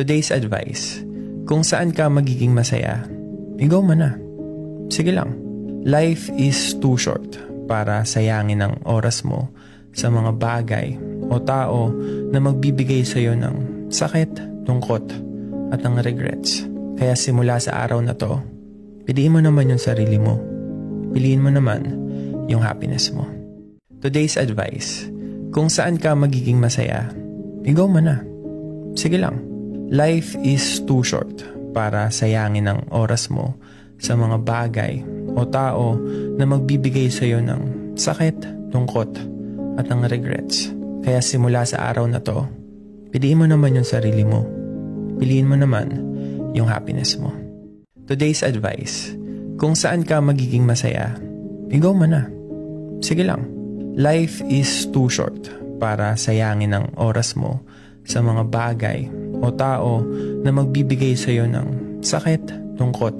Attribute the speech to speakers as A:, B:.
A: Today's advice, kung saan ka magiging masaya, ikaw mo na. Sige lang. Life is too short para sayangin ang oras mo sa mga bagay o tao na magbibigay sa iyo ng sakit, tungkot, at ng regrets. Kaya simula sa araw na to, piliin mo naman yung sarili mo. Piliin mo naman yung happiness mo. Today's advice, kung saan ka magiging masaya, ikaw mo na. Sige lang. Life is too short para sayangin ang oras mo sa mga bagay o tao na magbibigay sa iyo ng sakit, tungkot, at ng regrets. Kaya simula sa araw na to, piliin mo naman yung sarili mo. Piliin mo naman yung happiness mo. Today's advice, kung saan ka magiging masaya, ikaw mo na. Sige lang. Life is too short para sayangin ang oras mo sa mga bagay o tao na magbibigay sa iyo ng sakit, tungkot,